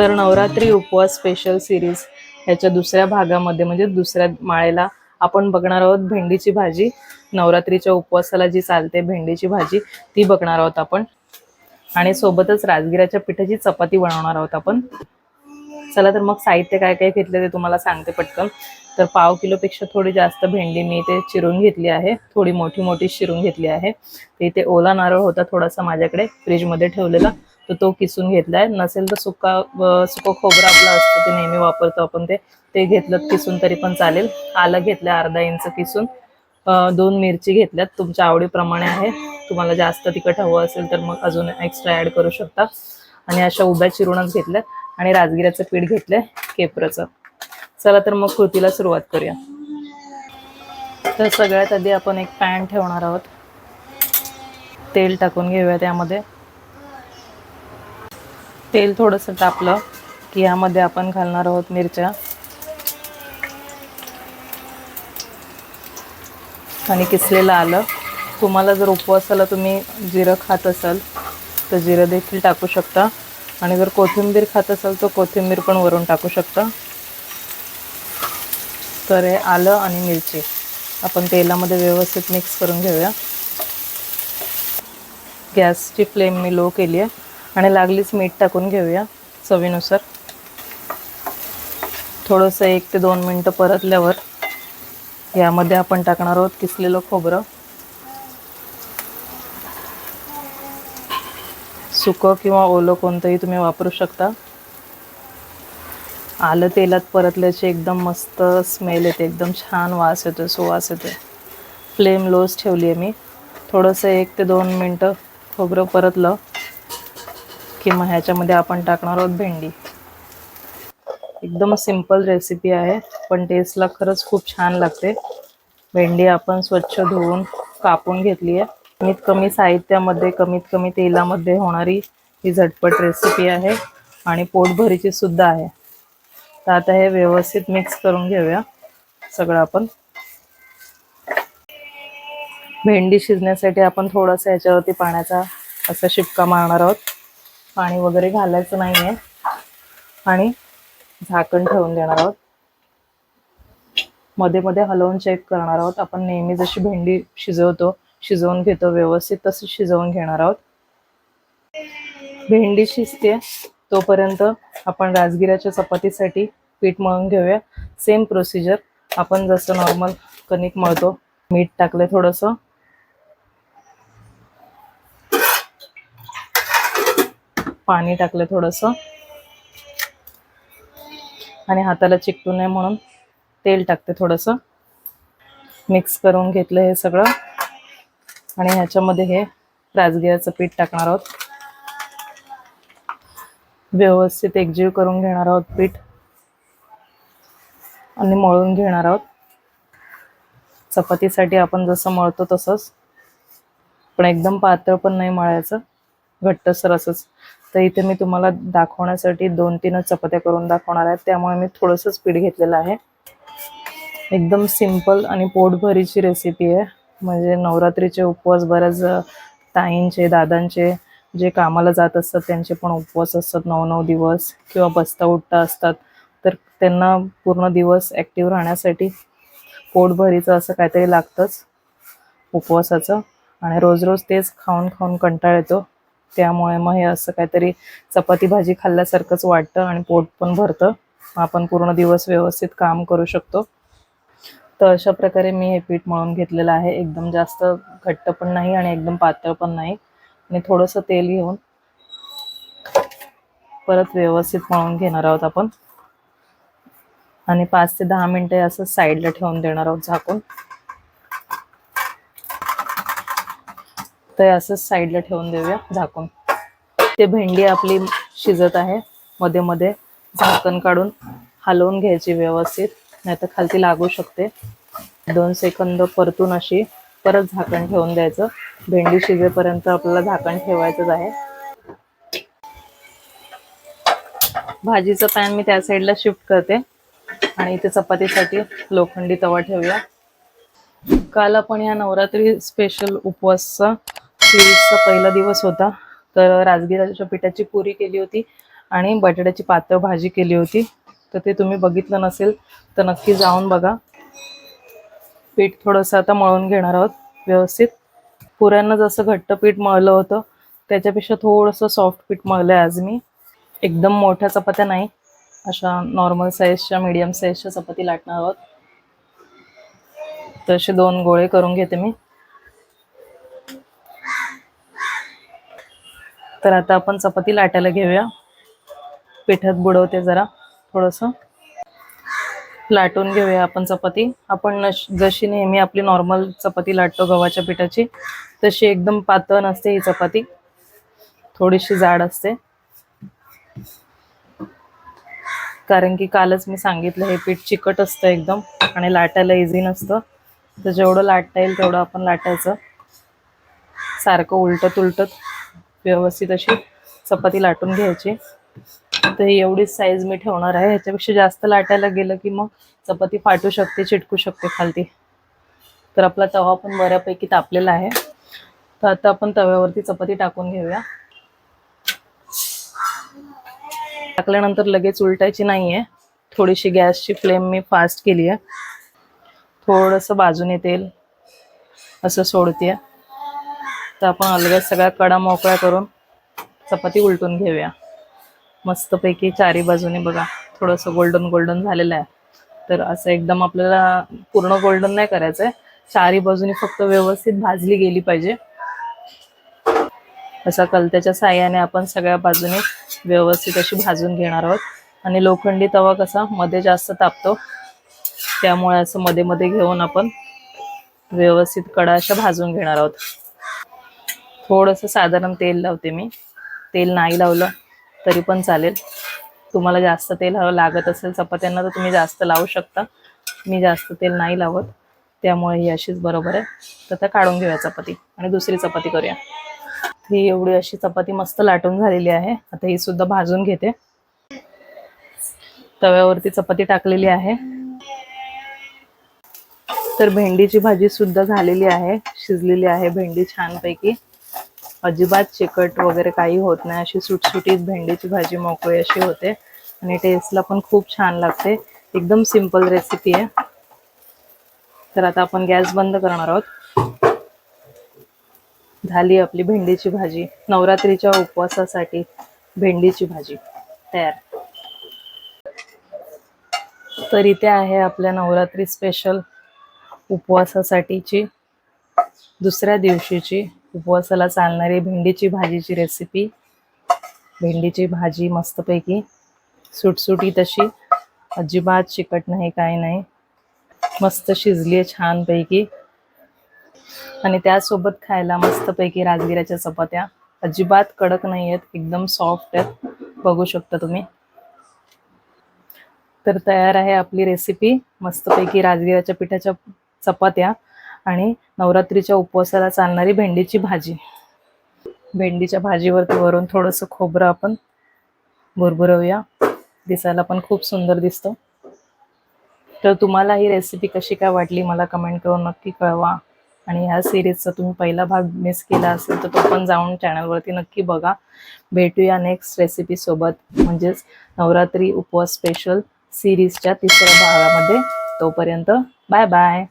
तर नवरात्री उपवास special series ह्याच्या दुसऱ्या भागामध्ये म्हणजे दुसऱ्या माळेला आपण बघणार आहोत भेंडीची भाजी. नवरात्रीच्या उपवासाला जी चालते भेंडीची भाजी ती बघणार आहोत आपण. आणि सोबतच राजगिराच्या पिठाची चपाती बनवणार आहोत आपण. चला तर मग साहित्य काय काय घेतले ते तुम्हाला सांगते पटकन. तर पाव किलोपेक्षा थोडी जास्त भेंडी मी इथे चिरून घेतली आहे. थोडी मोठी मोठी चिरून घेतली आहे. इथे ओला नारळ होता थोडासा माझ्याकडे फ्रीजमध्ये ठेवलेला. तर तो किसून घेतलाय. नसेल तर सुका सुकं खोबरं आपलं असतं ते नेहमी वापरतो आपण ते. ते घेतलं किसून तरी पण चालेल. आलं घेतलं अर्धा इंच किसून. दोन मिरची घेतल्यात. तुमच्या आवडीप्रमाणे आहे. तुम्हाला जास्त तिखट हवं असेल तर मग अजून एक्स्ट्रा ऍड करू शकता. आणि अशा उभ्या चिरूनच घेतल्यात. आणि राजगिऱ्याचं पीठ घेतलंय. केपरचं. चला तर मग कृतीला सुरुवात करूया. तर सगळ्यात आधी आपण एक पॅन ठेवणार आहोत. तेल टाकून घेऊया त्यामध्ये. तेल थोडंसं तापलं की यामध्ये आपण घालणार आहोत मिरच्या. आणि किसलेलं आलं. तुम्हाला जर उपवासाला तुम्ही जिरं खात असाल तर जिरं देखील टाकू शकता. आणि जर कोथिंबीर खात असाल तर कोथिंबीर पण वरून टाकू शकता. तर हे आलं आणि मिरची. आपण तेलामध्ये व्यवस्थित मिक्स करून घेऊया. गॅसची फ्लेम मी लो केली आहे. आणि लागलीच मीठ टाकून घेऊया चवीनुसार. थोडंसं एक ते दोन मिनटं परतल्यावर यामध्ये आपण टाकणार आहोत किसलेलं खोबरं. सुकं किंवा ओलं कोणतंही तुम्ही वापरू शकता. आलं तेलात परतल्याची एकदम मस्त स्मेल येते एकदम छान वास येतो सुवास येते फ्लेम लोच ठेवली आहे मी. थोडंसं एक ते दोन मिनटं खोबरं परतलं. की मग ह्याच्यामध्ये आपण टाकणार आहोत भेंडी. एकदम सिंपल रेसिपी आहे पण टेस्टला खरंच खूप छान लागते. भेंडी आपण स्वच्छ धुवून कापून घेतली आहे. कमीत कमी साहित्यामध्ये कमीत कमी तेलामध्ये होणारी ही झटपट रेसिपी आहे आणि पोटभरीची सुद्धा आहे. तर आता हे व्यवस्थित मिक्स करून घेऊया सगळं आपण. भेंडी शिजण्यासाठी आपण थोडंसं याच्यावरती पाण्याचा असा शिपका मारणार आहोत. पाणी वगैरे घालायचं नाही आहे आणि झाकण ठेवून देणार आहोत. मध्ये मध्ये हलवून चेक करणार आहोत. आपण नेहमी जशी भेंडी शिजवतो शिजवून घेतो व्यवस्थित तसं शिजवून घेणार आहोत. भेंडी शिजते तोपर्यंत आपण राजगिराच्या चपातीसाठी पीठ मळून घेऊया. सेम प्रोसिजर आपण जसं नॉर्मल कणिक मळतो मीठ टाकलं थोडंसं. पाणी टाकलं थोडंसं. आणि हाताला चिकटू नये म्हणून तेल टाकते थोडंसं. मिक्स करून घेतलं हे सगळं. आणि ह्याच्यामध्ये हे राजगिराचं पीठ टाकणार आहोत. व्यवस्थित एकजीव करून घेणार आहोत पीठ. आणि मळून घेणार आहोत. चपातीसाठी आपण जसं मळतो तसंच. पण एकदम पातळ पण नाही मळायचं. घट्टसर असंच. तर इथे मी तुम्हाला दाखवण्यासाठी दोन तीनच चपात्या करून दाखवणार आहे. त्यामुळे मी थोडंसं स्पीड घेतलेलं आहे. एकदम सिंपल आणि पोटभरीची रेसिपी आहे. म्हणजे नवरात्रीचे उपवास बऱ्याच ताईंचे दादांचे जे कामाला जात असतात त्यांचे पण उपवास असतात. नऊ नऊ दिवस किंवा बसता उठता असतात. तर त्यांना पूर्ण दिवस ॲक्टिव्ह राहण्यासाठी पोटभरीचं असं काहीतरी लागतंच उपवासाचं. आणि रोज रोज तेच खाऊन खाऊन कंटाळ येतो. त्यामुळे मग हे असं काहीतरी चपाती भाजी खाल्ल्यासारखंच वाटतं आणि पोट पण भरतं. आपण पूर्ण दिवस व्यवस्थित काम करू शकतो. तर अशा प्रकारे मी हे पीठ मळून घेतलेलं आहे. एकदम जास्त घट्ट पण नाही आणि एकदम पातळ पण नाही. आणि थोडंसं तेल घेऊन परत व्यवस्थित मळून घेणार आहोत आपण. आणि पाच ते दहा मिनटं असं साईडला ठेवून देणार आहोत झाकून. तर असंच साईडला ठेवून देऊया झाकून. ते भेंडी आपली शिजत आहे मध्ये मध्ये झाकण काढून हलवून घ्यायची व्यवस्थित नाही तर खालती लागू शकते. दोन सेकंद परतून अशी परत झाकण ठेवून द्यायचं. भेंडी शिजेपर्यंत आपल्याला झाकण ठेवायचंच आहे. भाजीचं पॅन मी त्या साईडला शिफ्ट करते आणि इथे चपातीसाठी लोखंडी तवा ठेवूया. काल आपण या नवरात्री स्पेशल उपवासचा सिरीजचा पहिला दिवस होता. तर राजगिराच्या पिठाची पुरी केली होती आणि बटाट्याची पातळ भाजी केली होती. तर ते तुम्ही बघितलं नसेल तर नक्की जाऊन बघा. पीठ थोडंसं आता मळून घेणार आहोत व्यवस्थित. पुऱ्यांना जसं घट्ट पीठ मळलं होतं त्याच्यापेक्षा थोडंसं सॉफ्ट पीठ मळलं आहे आज मी. एकदम मोठ्या चपात्या नाही अशा नॉर्मल साईजच्या मीडियम साईजच्या चपाती लाटणार आहोत. तर असे दोन गोळे करून घेते मी. तर आता आपण चपाती लाटायला घेऊया. पिठात बुडवते जरा थोडंसं. लाटून घेऊया आपण चपाती. आपण जशी नेहमी आपली नॉर्मल चपाती लाटतो गव्हाच्या पिठाची तशी एकदम पातळ नसते ही चपाती. थोडीशी जाड असते. कारण की कालच मी सांगितलं हे पीठ चिकट असतं एकदम आणि लाटायला इझी नसतं. तर जेवढं लाटता येईल तेवढं आपण लाटायचं. सारखं उलटत उलटत व्यवस्थित अशी चपाती लाटून घ्यायची. तर ही एवढीच साईज मी ठेवणार आहे. ह्याच्यापेक्षा जास्त लाटायला गेलं की मग चपाती फाटू शकते चिटकू शकते खालती. तर आपला तवा पण बऱ्यापैकी तापलेला आहे. तर आता आपण तव्यावरती चपाती टाकून घेऊया. टाकल्यानंतर लगेच उलटायची नाही आहे थोडीशी गॅसची फ्लेम मी फास्ट केली आहे थोडंसं बाजूने तेल असं सोडते तर आपण अलगद सगळ्या कडा मोकळ्या करून चपाती उलटून घेऊया. मस्तपैकी चारी बाजूने बघा थोडंसं गोल्डन गोल्डन झालेलं आहे. तर असं एकदम आपल्याला पूर्ण गोल्डन नाही करायचं आहे चारी बाजूने फक्त व्यवस्थित भाजली गेली पाहिजे. असा कलत्याच्या साह्याने आपण सगळ्या बाजूने व्यवस्थित अशी भाजून घेणार आहोत. आणि लोखंडी तवा कसा मध्ये जास्त तापतो त्यामुळे असं मध्ये मध्ये घेऊन आपण व्यवस्थित कडा अशा भाजून घेणार आहोत. थोडंसं साधारण तेल लावते मी. तेल नाही लावलं तरी पण चालेल. तुम्हाला जास्त तेल हवं लागत असेल चपात्यांना तर तुम्ही जास्त लावू शकता. मी जास्त तेल नाही लावत. त्यामुळे ही अशीच बरोबर आहे. तर त्या काढून घेऊया चपाती आणि दुसरी चपाती करूया. ही एवढी अशी चपाती मस्त लाटून झालेली आहे. आता ही सुद्धा भाजून घेते. तव्यावरती चपाती टाकलेली आहे. तर भेंडीची भाजी सुद्धा झालेली आहे. शिजलेली आहे भेंडी छानपैकी. अजिबात चिकट वगैरे काही होत नाही. अशी सुटसुटीत भेंडीची भाजी मोकळी अशी होते. आणि टेस्टला पण खूप छान लागते. एकदम सिंपल रेसिपी आहे. तर आता आपण गॅस बंद करणार आहोत. झाली आपली भेंडीची भाजी. नवरात्रीच्या उपवासासाठी भेंडीची भाजी तयार. तर इथे आहे आपल्या नवरात्री स्पेशल उपवासासाठीची दुसऱ्या दिवशीची उपवासाला चालणारी भेंडीची भाजीची रेसिपी भेंडीची भाजी मस्तपैकी सुटसुटी तशी. अजिबात चिकट नाही काय नाही. मस्त शिजली आहे छानपैकी. आणि त्यासोबत खायला मस्तपैकी राजगिराच्या चपात्या. अजिबात कडक नाही आहेत एकदम सॉफ्ट आहेत. बघू शकता तुम्ही. तर तयार आहे आपली रेसिपी मस्तपैकी राजगिराच्या पिठाच्या चपात्या. आणि नवरात्रीच्या उपवासाला चालणारी भेंडीची भाजी. भेंडीच्या भाजीवरती वरून थोडंसं खोबरं आपण भुरभुरवूया. दिसायला पण खूप सुंदर दिसतं. तर तुम्हाला ही रेसिपी कशी काय वाटली मला कमेंट करून नक्की कळवा. आणि ह्या सिरीजचा तुम्ही पहिला भाग मिस केला असेल तर तो पण जाऊन चॅनलवरती नक्की बघा. भेटूया नेक्स्ट रेसिपीसोबत म्हणजेच नवरात्री उपवास स्पेशल सिरीजच्या तिसऱ्या भागामध्ये. तोपर्यंत बाय बाय